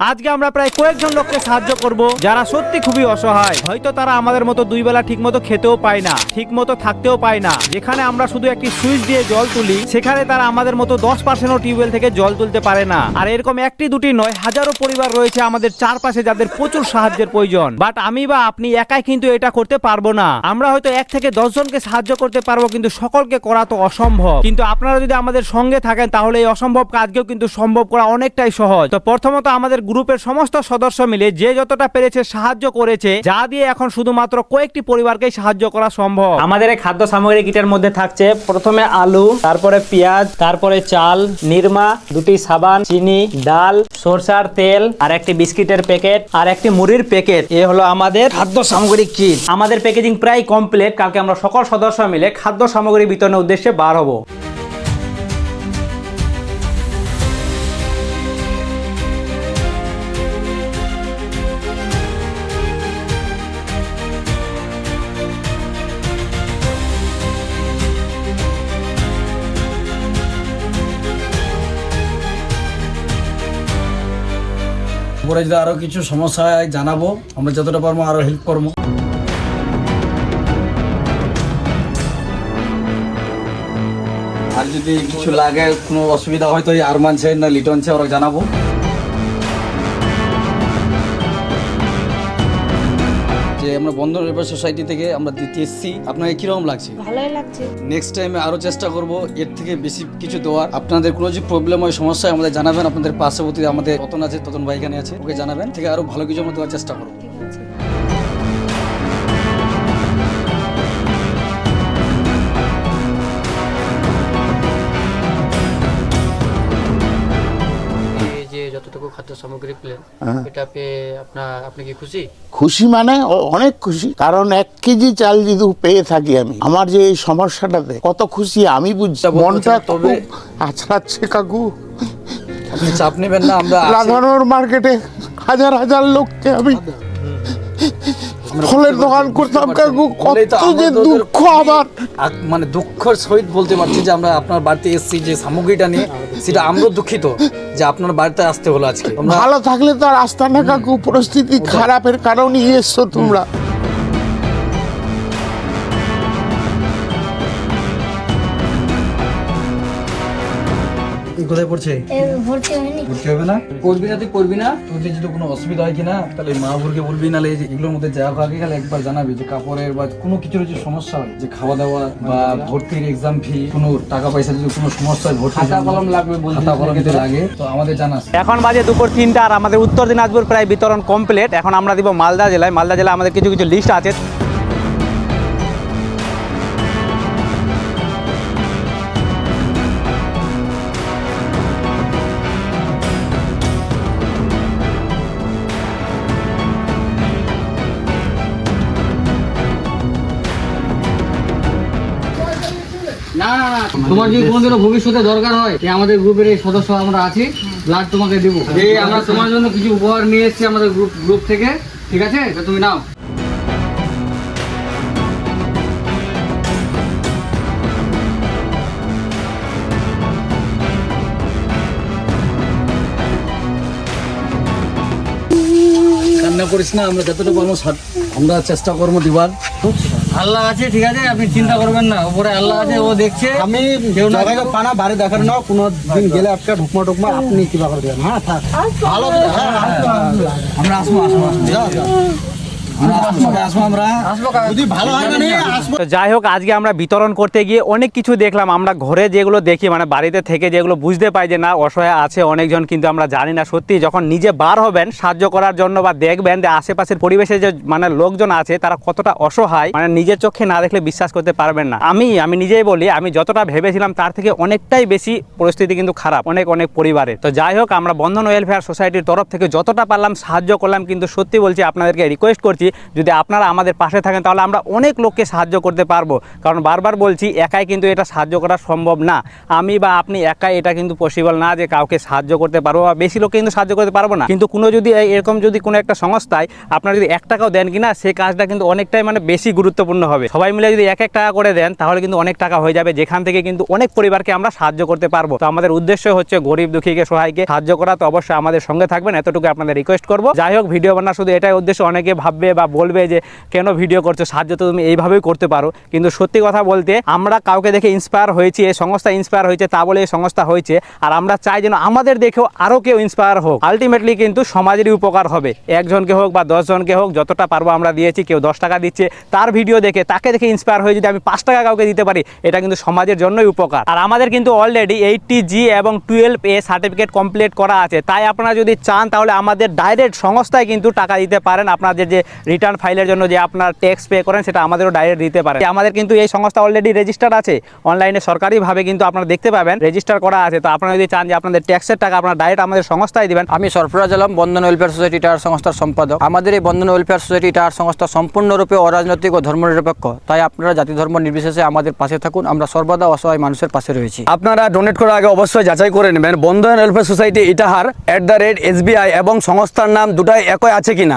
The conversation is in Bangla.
আজকে আমরা প্রায় কয়েকজন লোককে সাহায্য করব যারা সত্যি খুবই অসহায়। হয়তো তারা আমাদের মতো দুই বেলা ঠিক মতো খেতেও পায় না ঠিক মতো থাকতেও পায় না। যেখানে আমরা শুধু একটি সুইচ দিয়ে জল তুলি, সেখানে তারা আমাদের মতো দশ পার্সেন্টও টিউবওয়েল থেকে জল তুলতে পারে না। আর এরকম একটি, দুটি, নয় হাজারো পরিবার রয়েছে আমাদের চারপাশে যাদের প্রচুর সাহায্যের প্রয়োজন। বাট আমি বা আপনি একাই কিন্তু এটা করতে পারব না। আমরা হয়তো এক থেকে দশ জনকে সাহায্য করতে পারব, কিন্তু সকলকে করা তো অসম্ভব। কিন্তু আপনারা যদি আমাদের সঙ্গে থাকেন, তাহলে এই অসম্ভব কাজকেও কিন্তু সম্ভব করা অনেকটাই সহজ। তো প্রথমত আমাদের গ্রুপের সমস্ত সদস্য মিলে যে যতটা পেরেছে সাহায্য করেছে, যা দিয়ে এখন শুধুমাত্র কয়েকটি পরিবারকেই সাহায্য করা সম্ভব। আমাদের এই খাদ্য সামগ্রী কিটের মধ্যে থাকছে প্রথমে আলু, তারপরে পেঁয়াজ, তারপরে চাল, নিরমা, দুটি সাবান, চিনি, ডাল, সরষার তেল, আর একটি বিস্কিটের প্যাকেট, আর একটি মুড়ির প্যাকেট। এ হলো আমাদের খাদ্য সামগ্রী কিট। আমাদের প্যাকেজিং প্রায় কমপ্লিট। কালকে আমরা সকল সদস্য মিলে খাদ্য সামগ্রী বিতরণের উদ্দেশ্যে বার হব। পরে যদি আরও কিছু সমস্যা হয় জানাব। আমরা যতটা পারব আরও হেল্প করব। আর যদি কিছু লাগে, কোনো অসুবিধা হয় তো আরমান আছে না লিটন সে ওরা জানাব। আমরা বন্ধন লেবার সোসাইটি থেকে আমরা দিতে এসেছি। আপনাকে কীরকম লাগছে? ভালোই লাগছে। নেক্সট টাইম আরও চেষ্টা করব এর থেকে বেশি কিছু দেওয়ার। আপনাদের কোনো যে প্রবলেম হয় সমস্যা আমাদের জানাবেন। আপনাদের পার্শ্ববর্তী আমাদের কতন আছে ততন ভাই এখানে আছে ওকে জানাবেন। থেকে আরও ভালো কিছু আমরা দেওয়ার চেষ্টা করব। সামগ্রী পেলেন এটা পেয়ে আপনার আপনি কি খুশি? খুশি মানে অনেক খুশি কারণ এক কেজি চাল যদি পেয়ে থাকি আমি আমার যে এই সমস্যাটাতে কত খুশি আমি বুঝছি মনটা তবে- খুব আছড়াচ্ছে কাকু। আপনি চাপ নেবেন না আমরা। রাধানোর মার্কেটে হাজার হাজার লোককে আমি ফলের দোকান করতাম কাকু কত যে দুঃখ আমার মানে দুঃখের সহিত বলতে পারছি যে আমরা আপনার বাড়িতে এসেছি যে সামগ্রীটা নিয়ে সেটা আমরাও দুঃখিত যে আপনার বাড়িতে আসতে হলো আজকে। ভালো থাকলে তো আর আসতাম না কাকু পরিস্থিতি খারাপের কারণে এসছো তোমরা। কোথায় পড়ছে? ভর্তি হয়নি। ভর্তি হবে না? করবি না তুই করবি না? তোর যদি কোনো অসুবিধা হয় কিনা তাহলে মা বোরকে বলবি নাহলে এগুলোর মধ্যে যা আগে গেলে একবার জানাবি যে কাপড়ের বা কোনো কিছুর যে সমস্যা হয় যে খাওয়া দাওয়া বা ভর্তির এক্সাম ফি কোনো টাকা পয়সা যদি কোনো সমস্যা হয় ভর্তি খাতা কলম লাগবে খাতা কলম যদি লাগে তো আমাদের জানাস। এখন বাজে দুপুর তিনটা আর আমাদের উত্তর দিনাজপুর প্রায় বিতরণ কমপ্লিট এখন আমরা দিব মালদা জেলায়। মালদা জেলায় আমাদের কিছু কিছু লিস্ট আছে। না না না তোমার যদি কোনোদিনও ভবিষ্যতে দরকার হয় যে আমাদের গ্রুপের এই সদস্য আমরা আছি ব্লাড তোমাকে দেবো। এই আমরা তোমার জন্য কিছু উপহার নিয়ে এসেছি আমাদের গ্রুপ গ্রুপ থেকে ঠিক আছে? তুমি নাও। কান্না করিস না আমরা যতটা পারব আমরা চেষ্টা করব দিবার। আল্লাহ আছে ঠিক আছে? আপনি চিন্তা করবেন না। উপরে আল্লাহ আছে ও দেখছে। আমি কেউ না কেউ পানা বাড়ি দেখার না কোনো দিন গেলে একটা ঢুকমা টুকমা আপনি কিবা করে দেবেন। হ্যাঁ থাক। ভালো হ্যাঁ, আমরা আসব আসব আসব। হয় মানে আসব। তো যাই হোক আজকে আমরা বিতরণ করতে গিয়ে অনেক কিছু দেখলাম। আমরা ঘরে যেগুলো দেখি মানে বাড়িতে থেকে যেগুলো বুঝতে পাই যে না অসহায় আছে অনেকজন কিন্তু আমরা জানি না সত্যি। যখন নিজে বার হবেন সাহায্য করার জন্য বা দেখবেন যে আশেপাশের পরিবেশে যে মানে লোকজন আছে তারা কতটা অসহায় মানে নিজের চোখে না দেখলে বিশ্বাস করতে পারবেন না। আমি আমি নিজেই বলি আমি যতটা ভেবেছিলাম তার থেকে অনেকটাই বেশি পরিস্থিতি কিন্তু খারাপ অনেক অনেক পরিবারে। তো যাই হোক আমরা বন্ধন ওয়েলফেয়ার সোসাইটির তরফ থেকে যতটা পারলাম সাহায্য করলাম কিন্তু সত্যি বলছি আপনাদেরকে রিকোয়েস্ট করছি বলছি, যদি আপনারা আমাদের পাশে থাকেন তাহলে আমরা অনেক লোককে সাহায্য করতে পারব। কারণ বারবার বলছি, একাই কিন্তু এটা সাহায্য করা সম্ভব না। আমি বা আপনি একাই এটা কিন্তু পসিবল না যে কাউকে সাহায্য করতে পারব বা বেশি লোককে কিন্তু সাহায্য করতে পারব না। কিন্তু কোনো যদি এরকম যদি কোনো একটা সংস্থায় আপনারা যদি এক টাকাও দেন কিনা সেই কাজটা কিন্তু অনেকটাই মানে বেশি গুরুত্বপূর্ণ হবে। সবাই মিলে যদি এক এক টাকা করে দেন, তাহলে কিন্তু অনেক টাকা হয়ে যাবে। যেখান থেকে কিন্তু অনেক পরিবারকে আমরা সাহায্য করতে পারব। তো আমাদের উদ্দেশ্য হচ্ছে গরিব দুঃখীকে, সহায়কে সাহায্য করা। তো অবশ্যই আমাদের সঙ্গে থাকবেন। এতটুকু আপনাদের রিকোয়েস্ট করব। যাই হোক ভিডিও বানা শুধু এটাই উদ্দেশ্য। অনেকে ভাববে বা বলবে যে, কেন ভিডিও করছ? সাহায্য তো তুমি এইভাবেই করতে পারো। কিন্তু সত্যি কথা বলতে, আমরা কাউকে দেখে ইন্সপায়ার হয়েছি, এই সংস্থা ইন্সপায়ার হয়েছে, তা বলে এই সংস্থা হয়েছে। আর আমরা চাই যেন আমাদের দেখেও আরও কেউ ইন্সপায়ার হোক। আলটিমেটলি কিন্তু সমাজেরই উপকার হবে। একজনকে হোক বা দশজনকে হোক, যতটা পারব আমরা দিয়েছি, কেউ দশ টাকা দিচ্ছে, তার ভিডিও দেখে, তাকে দেখে ইন্সপায়ার হয়ে যদি আমি পাঁচ টাকা কাউকে দিতে পারি, এটা কিন্তু সমাজের জন্যই উপকার। আর আমাদের কিন্তু অলরেডি এইটটি জি এবং টুয়েলভ এ সার্টিফিকেট কমপ্লিট করা আছে। তাই আপনারা যদি চান, তাহলে আমাদের ডাইরেক্ট সংস্থায় কিন্তু টাকা দিতে পারেন। আপনাদের যে রিটার্ন ফাইলের জন্য যে আপনার ট্যাক্স পে করেন সেটা আমাদেরও ডাইরেক্ট দিতে পারে আমাদের কিন্তু এই সংস্থা অলরেডি রেজিস্টার আছে অনলাইনে সরকারিভাবে কিন্তু আপনারা দেখতে পাবেন রেজিস্টার করা আছে। তো আপনারা যদি চান যে আপনাদের ট্যাক্সের টাকা আপনারা ডাইরেক্ট আমাদের সংস্থায় দিবেন আমি সরফরাজ আলম বন্ধন ওয়েলফেয়ার সোসাইটি টায়ার সংস্থার সম্পাদক। আমাদের এই বন্ধন ওয়েলফেয়ার সোসাইটি টায়ার সংস্থা সম্পূর্ণরূপে অরাজনৈতিক ও ধর্মনিরপেক্ষ। তাই আপনারা জাতি ধর্ম নির্বিশেষে আমাদের পাশে থাকুন আমরা সর্বদা অসহায় মানুষের পাশে রয়েছি। আপনারা ডোনেট করার আগে অবশ্যই যাচাই করে নেবেন Bandhan welfare society Itahar at the rate SBI এবং সংস্থার নাম দুটাই একই আছে কিনা।